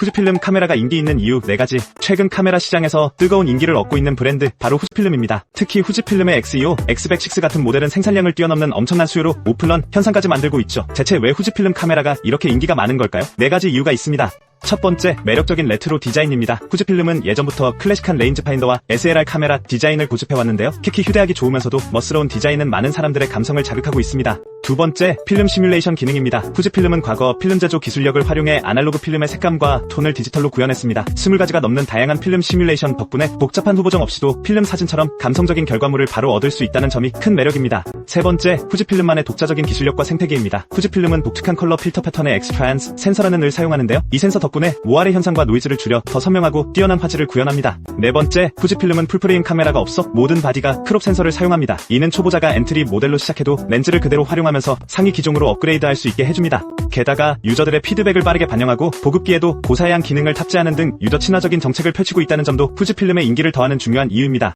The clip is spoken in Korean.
후지필름 카메라가 인기 있는 이유 4가지. 최근 카메라 시장에서 뜨거운 인기를 얻고 있는 브랜드 바로 후지필름입니다. 특히 후지필름의 X2O, X106 같은 모델은 생산량을 뛰어넘는 엄청난 수요로 오플런 현상까지 만들고 있죠. 대체 왜 후지필름 카메라가 이렇게 인기가 많은 걸까요? 4가지 이유가 있습니다. 첫 번째, 매력적인 레트로 디자인입니다. 후지필름은 예전부터 클래식한 레인지 파인더와 SLR 카메라 디자인을 고집해왔는데요. 특히 휴대하기 좋으면서도 멋스러운 디자인은 많은 사람들의 감성을 자극하고 있습니다. 두 번째, 필름 시뮬레이션 기능입니다. 후지필름은 과거 필름 제조 기술력을 활용해 아날로그 필름의 색감과 톤을 디지털로 구현했습니다. 20가지가 넘는 다양한 필름 시뮬레이션 덕분에 복잡한 후보정 없이도 필름 사진처럼 감성적인 결과물을 바로 얻을 수 있다는 점이 큰 매력입니다. 세 번째, 후지필름만의 독자적인 기술력과 생태계입니다. 후지필름은 독특한 컬러 필터 패턴의 엑스트라이언스 센서라는 을 사용하는데요. 이 센서 덕분에 모아의 현상과 노이즈를 줄여 더 선명하고 뛰어난 화질을 구현합니다. 네 번째, 후지필름은 풀프레임 카메라가 없어 모든 바디가 크롭 센서를 사용합니다. 이는 초보자가 엔트리 모델로 시작해도 렌즈를 그대로 활용하면서 상위 기종으로 업그레이드할 수 있게 해줍니다. 게다가 유저들의 피드백을 빠르게 반영하고 보급기에도 고사양 기능을 탑재하는 등 유저 친화적인 정책을 펼치고 있다는 점도 후지필름의 인기를 더하는 중요한 이유입니다.